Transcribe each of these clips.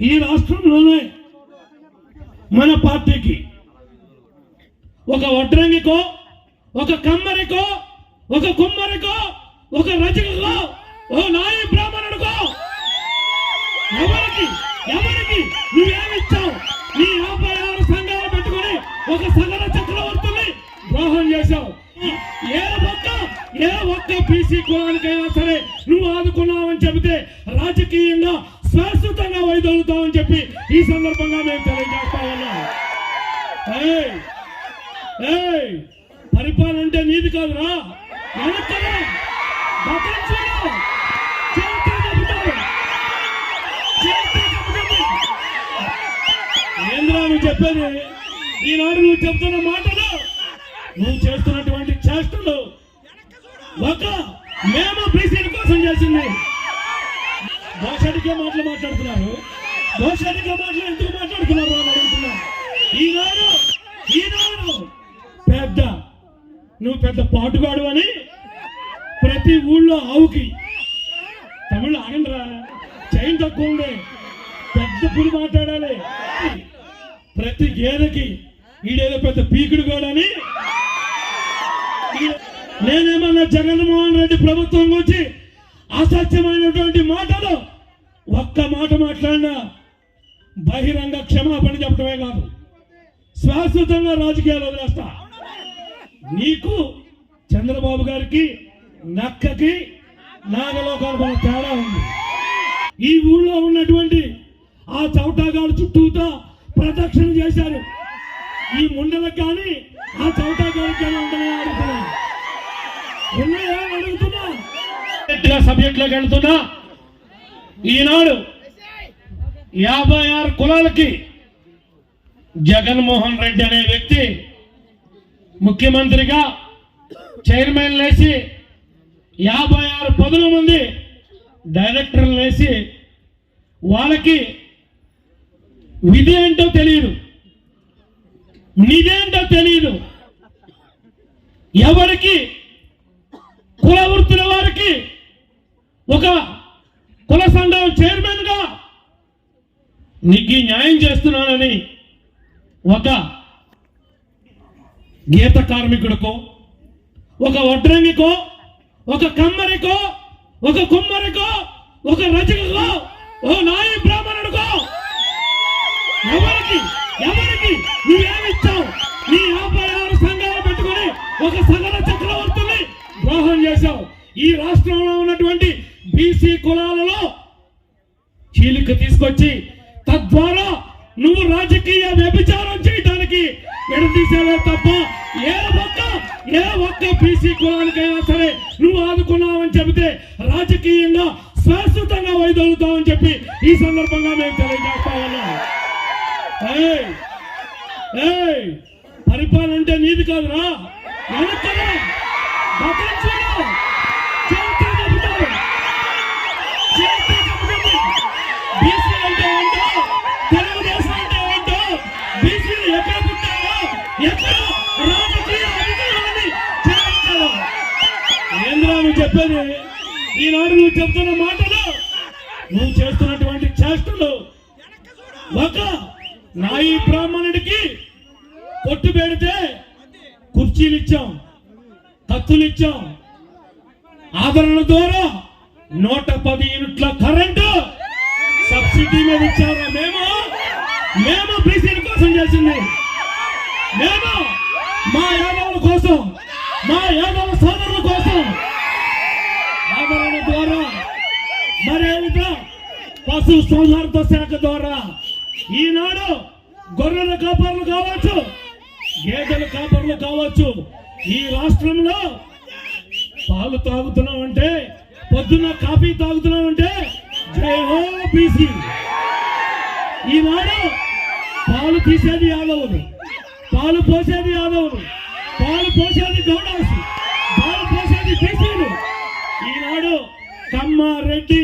ఈ రాష్ట్రంలోనే మన పార్టీకి ఒక వడ్రంగికో ఒక కమ్మరికో ఒక కుమ్మరికో ఒక రచకకో ఓ నాయ బ్రాహ్మణుడికో ఎవరికి ఎవరికి నువ్వేమిచ్చావు? నీ యాభై ఆరు సంఘాలు పెట్టుకొని ఒక సగల చక్రవర్తిని ద్రోహం చేశావు. ఏ ఒక్క ఏ ఒక్క బీసీ కులానికైనా సరే నువ్వు ఆదుకున్నావని చెబితే రాజకీయంగా శాశ్వతంగా వైదొలుతామని చెప్పి ఈ సందర్భంగా మేము తెలియజేస్తా ఉన్నాం. పరిపాలన అంటే నీది కాదురా. ఏంద్రా నువ్వు చెప్పేది? ఈనాడు నువ్వు చెప్తున్న మాటలు నువ్వు చేస్తున్నటువంటి చేష్టలు ఒక మేము బీసీల కోసం చేసింది. దోషడికే మాటలు మాట్లాడుతున్నారు. దోషడికే మాటలు ఎందుకు మాట్లాడుతున్నారు అని అడుగుతున్నారు. ఈనాడు ఈనాడు పెద్ద నువ్వు పెద్ద పాటుగాడు అని ప్రతి ఊళ్ళో ఆవుకి తమిళ ఆగండిరా. చైన్ తక్కువ ఉండే. పెద్ద పులి మాట్లాడాలి. ప్రతి గేదెకి ఈడేదో పెద్ద పీకుడు అని నేనేమన్నా జగన్మోహన్ రెడ్డి ప్రభుత్వం గురించి అసత్యమైనటువంటి మాటలు ఒక్క మాట మాట్లాడినా బహిరంగ క్షమాపణ చెప్పడమే కాదు. శాశ్వతంగా రాజకీయాలు వదిలేస్తా. నీకు చంద్రబాబు గారికి నక్కకి నాగలోకాలకు తేడా ఉంది. ఈ ఊళ్ళో ఉన్నటువంటి ఆ చౌటాగాడు చుట్టూతో ప్రదక్షిణ చేశారు. ఈ ముండలకు కానీ ఆ చౌటాగాడికి కానీ ఉండనే అడుగుతున్నా గట్టిగా సబ్జెక్ట్లోకి వెళ్తున్నా. ఈనాడు యాభై ఆరు కులాలకి జగన్మోహన్ రెడ్డి అనే వ్యక్తి ముఖ్యమంత్రిగా చైర్మన్ లేసి యాభై ఆరు పదుల మంది డైరెక్టర్లు వేసి వాళ్ళకి విధి ఏంటో తెలియదు నిధేంటో తెలియదు ఎవరికి? కుల వృత్తుల వారికి ఒక కుల సంఘం చైర్మన్గా నీకు న్యాయం చేస్తున్నానని ఒక గీత కార్మికుడికో ఒక వడ్రంగికో ఒక కమ్మరికో ఒక కుమ్మరికో ఒక రచకకో ఓ నాయ బ్రాహ్మణుడికో ఎవరికి ఎవరికి నువ్వేమిచ్చావు? నీ యాభై ఆరు సంఘాలు పెట్టుకొని ఒక సగల చక్రవర్తుల్ని ద్రోహం చేశావు. ఈ రాష్ట్రంలో ఉన్నటువంటి బీసీ కులాలలో చీలిక తీసుకొచ్చి తద్వారా నువ్వు రాజకీయ వ్యభిచారం చేయడానికి విడదీసేవే తప్ప ఏ ఒక్క ఏ ఒక్క బీసీ కులానికైనా సరే నువ్వు ఆదుకున్నావని చెబితే రాజకీయంగా శాశ్వతంగా వైదొలుగుతామని చెప్పి ఈ సందర్భంగా మేము తెలియజేస్తా ఉన్నాం. పరిపాలన అంటే నీది కాదురా. వెనక చెప్పేది. ఈనాడు నువ్వు చెప్తున్న మాటలు నువ్వు చేస్తున్నటువంటి చేష్టలు ఒక నాయి బ్రాహ్మణుడికి కొట్టు పెడితే కుర్చీలు ఇచ్చాం కత్తులు ఇచ్చాం. ఆదరణ ద్వారా నూట పది యూనిట్ల కరెంటు సబ్సిడీ మీద ఇచ్చారా మేము? మేము బీసీల కోసం చేసింది. మేము మా యాదవుల కోసం మా యాదవ సోదరుల కోసం ఆదరణ ద్వారా మరేమిటో పశు సంవర్ధ శాఖ ద్వారా ఈనాడు గొర్రెల కాపర్లు కావచ్చు గేదెల కాపర్లు కావచ్చు ఈ రాష్ట్రంలో పాలు తాగుతున్నామంటే పొద్దున్న కాఫీ తాగుతున్నామంటే జై బీసీ. ఈనాడు పాలు తీసేది యాదవులు పాలు పోసేది యాదవులు పాలు పోసేది గౌడవసు నరసింహారెడ్డి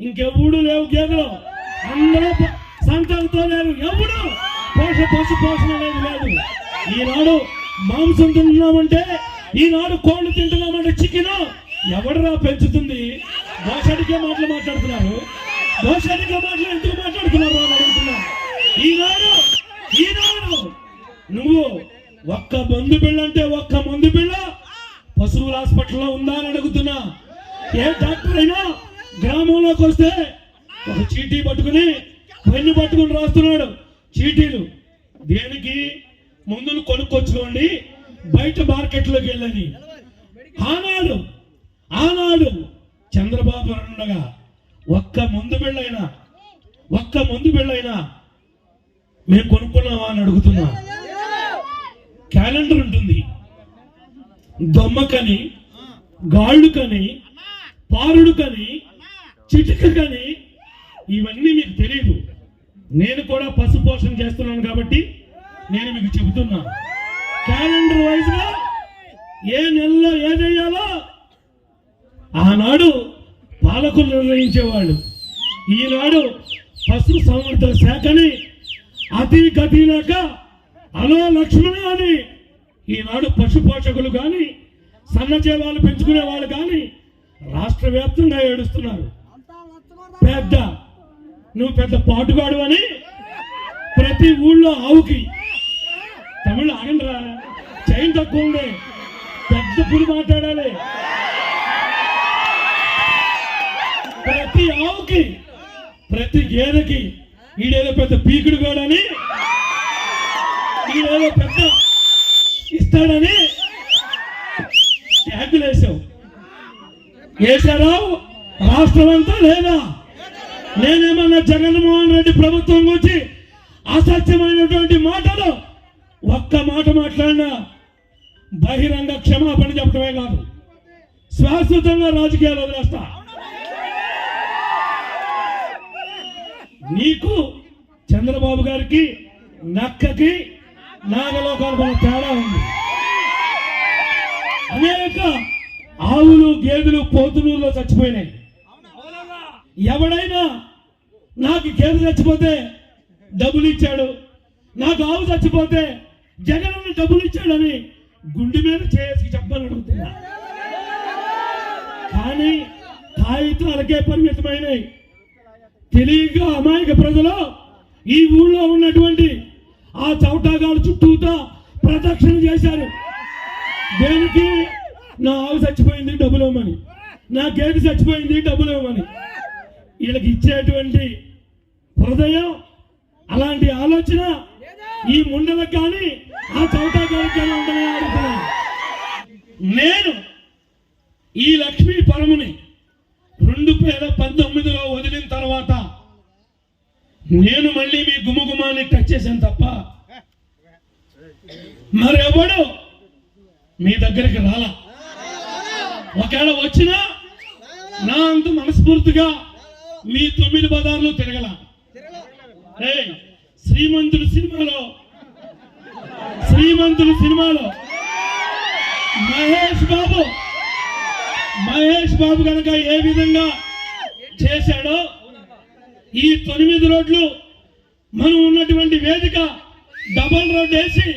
ఇంకెవడు లేవు గేదెలు అందరూ సంతాలతో లేరు. ఎవడు పోష పశు పోషణ లేదు. లేదు ఈనాడు మాంసం తింటున్నామంటే ఈనాడు కోళ్ళు తింటున్నామంటే చికెన్ ఎవడరా పెంచుతుంది? దోషడికే మాటలు మాట్లాడుతున్నారు. దోషడికే మాటలు ఎందుకు మాట్లాడుతున్నారు అని అడుగుతున్నాను ఈనాడు ఈనాడు నువ్వు ఒక్క మందు బిళ్ళ అంటే ఒక్క మందు పిల్ల పశువుల హాస్పిటల్లో ఉందా అని అడుగుతున్నా. ఏ డాక్టర్ అయినా గ్రామంలోకి వస్తే ఒక చీటీ పట్టుకుని పెన్ను పట్టుకుని రాస్తున్నాడు చీటీలు. దేనికి? మందులు కొనుక్కొచ్చుకోండి బయట మార్కెట్లోకి వెళ్ళని ఆనాడు ఆనాడు చంద్రబాబు ఉండగా ఒక్క మందు బిళ్ళైనా ఒక్క మందు బిళ్ళైనా మేము కొనుక్కున్నావా అని అడుగుతున్నా. క్యాలెండర్ ఉంటుంది. దొమ్మకని గాళ్ళుకని పారుడు కానీ చిటిక కానీ ఇవన్నీ మీకు తెలియదు నేను కూడా పశు పోషణ చేస్తున్నాను కాబట్టి నేను మీకు చెబుతున్నా. క్యాలెండర్ వైజ్ ఏ నెలలో ఏదయ్యాలో ఆనాడు పాలకులు నిర్ణయించేవాళ్ళు. ఈనాడు పశు సంవర్ధన శాఖని అతి గతి లేక అలో లక్ష్మణ అని ఈనాడు పశు పోషకులు కానీ సన్నజీవాలు పెంచుకునే వాళ్ళు కానీ రాష్ట్ర వ్యాప్తంగా ఏడుస్తున్నారు. పెద్ద నువ్వు పెద్ద పాటుగాడు అని ప్రతి ఊళ్ళో ఆవుకి తమిళ ఆగండిరా చైన్ తక్కువ ఉంది పెద్ద పులి మాట్లాడాలి. ప్రతి ఆవుకి ప్రతి గేదెకి ఈడేదో పెద్ద పీకుడు కాడని ఈడేదో పెద్ద ఇస్తాడని వేశారా రాష్ట్రం అంతా లేదా? నేనేమన్నా జగన్మోహన్ రెడ్డి ప్రభుత్వం గురించి అసత్యమైనటువంటి మాటలు ఒక్క మాట మాట్లాడినా బహిరంగ క్షమాపణ చెప్పడమే కాదు. శాశ్వతంగా రాజకీయాలు వదిలేస్తా. నీకు చంద్రబాబు గారికి నక్కకి నాగలోకాలు తేడా ఉంది. అనేక ఆవులు గేదెలు పోతులూరులో చచ్చిపోయినాయి. ఎవడైనా నాకు గేదె చచ్చిపోతే డబ్బులు ఇచ్చాడు. నాకు ఆవు చచ్చిపోతే జగన్ డబ్బులు ఇచ్చాడని గుండె మీద చేసి చెప్పని అడుగుతున్నా. కానీ కాగితాలకే పరిమితమైనవి తెలియక అమాయక ప్రజలు ఈ ఊళ్ళో ఉన్నటువంటి ఆ చౌటాగాడు చుట్టూతా ప్రదక్షిణ చేశారు. దేనికి? నా ఆవు చచ్చిపోయింది డబ్బులు ఇవ్వమని. నా గేదె చచ్చిపోయింది డబ్బులు ఇవ్వమని. వీళ్ళకి ఇచ్చేటువంటి హృదయం అలాంటి ఆలోచన ఈ ముండలకు కానీ ఆ చౌటాగాడికి కానీ ఉండని నేను ఈ లక్ష్మీ పరముని రెండు వేల పంతొమ్మిదిలో వదిలిన తర్వాత నేను మళ్ళీ మీ గుమగుమాన్ని టచ్ చేశాను తప్ప మరెవడు మీ దగ్గరికి రాలా? ఒకవేళ వచ్చినా నా అంత మనస్ఫూర్తిగా మీ తొమ్మిది పదార్లు తిరగల. శ్రీమంతుడు సినిమాలో శ్రీమంతుడు సినిమాలో మహేష్ బాబు మహేష్ బాబు కనుక ఏ విధంగా చేశాడో ఈ తొమ్మిది రోడ్లు మనం ఉన్నటువంటి వేదిక డబల్ రోడ్ వేసి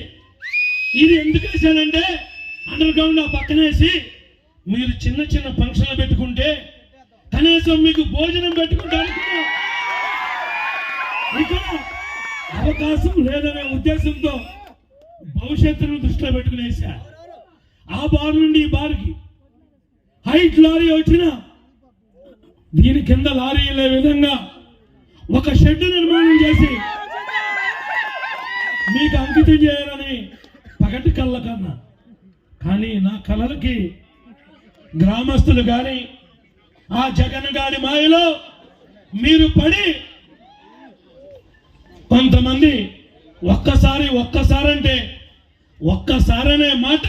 ఇది ఎందుకు వేసానంటే అండర్ గ్రౌండ్ ఆ పక్కన వేసి మీరు చిన్న చిన్న ఫంక్షన్లు పెట్టుకుంటే కనీసం మీకు భోజనం పెట్టుకుంటే అవకాశం లేదనే ఉద్దేశంతో భవిష్యత్తును దృష్టిలో పెట్టుకునేసా ఆ బార్ నుండి ఈ బారుకి హైట్ లారీ వచ్చిన దీని కింద లారీ వెళ్ళే విధంగా ఒక షెడ్ నిర్మాణం చేసి మీకు అంకితం చేయాలని పగటి కళ్ళ కన్నా. కానీ నా కళలకి గ్రామస్తులు కానీ ఆ జగన్ గారి మాయలో మీరు పడి కొంతమంది ఒక్కసారి ఒక్కసారంటే ఒక్కసారనే మాట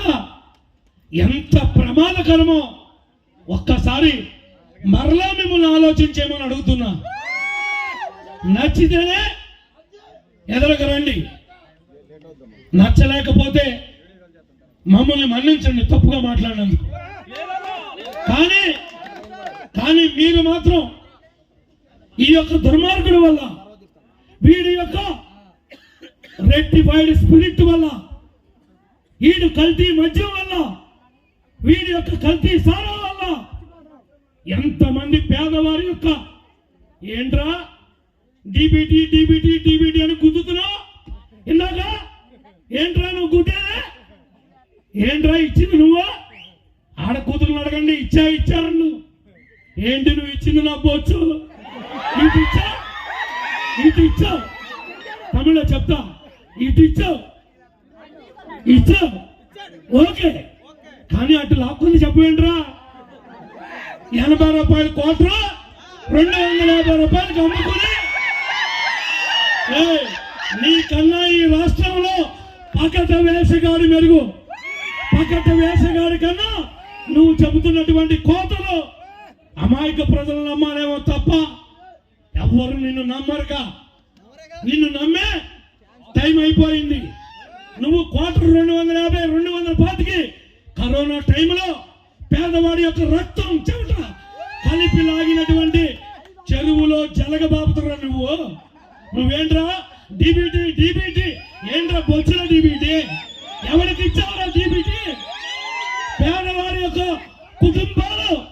ఎంత ప్రమాదకరమో ఒక్కసారి మరలా మిమ్మల్ని ఆలోచించేమని అడుగుతున్నా. నచ్చితేనే ఎదరకు రండి. నచ్చలేకపోతే మమ్మల్ని మన్నించండి తప్పుగా మాట్లాడినందుకు కానీ కానీ మీరు మాత్రం ఈ యొక్క దుర్మార్గుడి వల్ల వీడి యొక్క రెక్టిఫైడ్ స్పిరిట్ వల్ల వీడు కల్తీ మద్యం వల్ల వీడి యొక్క కల్తీ సారా వల్ల ఎంతమంది పేదవారి యొక్క ఏంట్రా డిబిటి డిబిటి డిబిటి అని గుద్దుతున్నావు? ఇందాక? ఏంట్రా నువ్వు గుద్దేదే? ఏంట్రా ఇచ్చింది నువ్వా? ఆడ కూతురుని అడగండి ఇచ్చా ఇచ్చారన్ను. ఏంటి నువ్వు ఇచ్చింది నా బొచ్చు? ఇటు ఇచ్చా? ఇటు ఇచ్చావు తమిళ చెప్తా. ఇటు ఇచ్చావు ఇచ్చావు ఓకే. కానీ అటు లాక్కుంది చెప్పేంట్రా ఎనభై రూపాయలు కోట్ర? రెండు వందల యాభై రూపాయలకి అమ్ముకుని. ఏయ్, నీ కన్నా ఈ రాష్ట్రంలో పకట వేసగాడి మెరుగు. పకట వేసగాడి కన్నా నువ్వు చెబుతున్నటువంటి కోతలు అమాయక ప్రజలు నమ్మాలేమో తప్ప ఎవ్వరు నిన్ను నమ్మరుగా. నిన్ను నమ్మే టైం అయిపోయింది. నువ్వు క్వార్టర్ రెండు వందల యాభై రెండు వందల పాతికి కరోనా టైంలో పేదవాడి యొక్క రక్తం చెమట కలిపి లాగినటువంటి చెరువులో జలగబాపుతురా నువ్వు. నువ్వేంట్రా? DBT DBT. ఏంట్రా బొచ్చుల డీబీటీ? ఎవరికి ఇచ్చావురా డీబీటీ పేదవాడి యొక్క కుటుంబాలు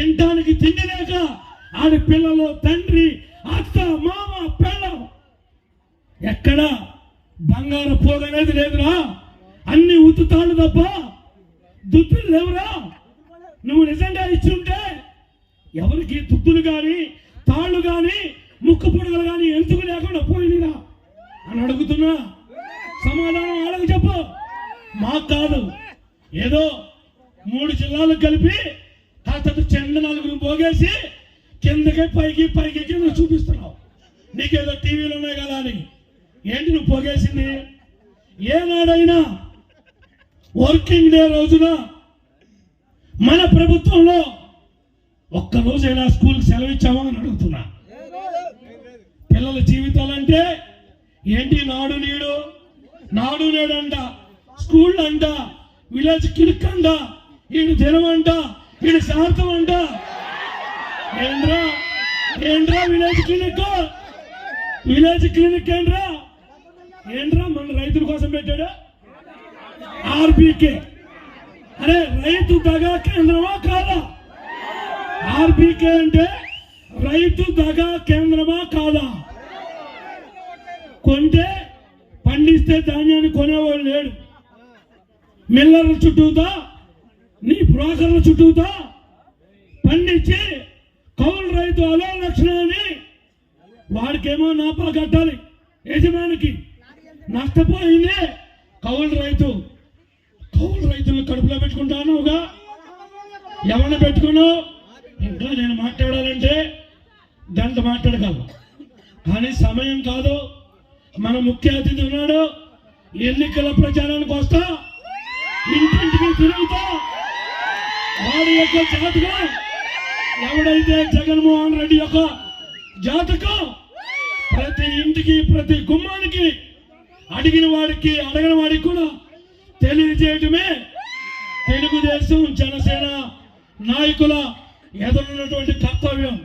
తినడానికి తిండి లేక ఆడి పిల్లలు తండ్రి అత్త మామ పిల్లలు ఎక్కడ బంగారు పోగు అనేది లేదురా. అన్ని ఉత్తుతాళ్ళు తప్ప దుద్దులు లేవురా. నువ్వు నిజంగా ఇచ్చుంటే ఎవరికి దుద్దులు కానీ తాళ్ళు కాని ముక్కు పొడుగులు గాని ఎందుకు లేకుండా పోయినరా? అని అడుగుతున్నా. సమాధానం వాళ్ళకి చెప్పు. మాకు కాదు. ఏదో మూడు జిల్లాలు కలిపి అతడు చెండ నలుగురు పోగేసి కిందకి పైకి పైకి కింద చూపిస్తున్నావు. నీకేదో టీవీలు ఉన్నాయి కదా అని. ఏంటి నువ్వు పోగేసింది? ఏనాడైనా వర్కింగ్ డే రోజున మన ప్రభుత్వంలో ఒక్క రోజైనా స్కూల్కి సెలవు ఇచ్చామా అని అడుగుతున్నా. పిల్లల జీవితాలంటే ఏంటి నాడు నీడు? నాడు నేడంట స్కూల్ అంట విలేజ్ క్లిక్ అంట ఈడు దినం అంట వీడు శాతం అంట. ఏంద్రా ఏంద్రా విలేజ్ క్లినిక్ విలేజ్ క్లినిక్ ఏంద్రా ఏంట్రా మన రైతుల కోసం పెట్టాడు? ఆర్బీకే. అరే రైతు దగా కేంద్రమా కాదా? ఆర్బీకే అంటే రైతు దగా కేంద్రమా కాదా? కొంటే పండిస్తే ధాన్యాన్ని కొనేవాడు లేడు. మిల్లర్ల చుట్టూతా నీ చుట్టూతో చుట్టూతా పండించి కౌలు రైతు అలో లక్షణాన్ని అని వాడికేమో నాపా కట్టాలి. యజమానికి నష్టపోయింది కౌలు రైతు. కౌలు రైతులను కడుపులో పెట్టుకుంటానుగా ఎవరిని పెట్టుకున్నావు? ఇంకా నేను మాట్లాడాలంటే గంట మాట్లాడగలను. కానీ సమయం కాదు. మన ముఖ్య అతిథి ఉన్నాడు. ఎన్నికల ప్రచారానికి వస్తా. ఇంటింటికి తిరుగుతా. వాడి యొక్క జాతకం. ఎవడైతే జగన్మోహన్ రెడ్డి యొక్క జాతకం ప్రతి ఇంటికి ప్రతి గుమ్మానికి అడిగిన వాడికి అడగిన వాడికి కూడా తెలియజేయటమే తెలుగుదేశం జనసేన నాయకుల ఎదురున్నటువంటి కర్తవ్యం.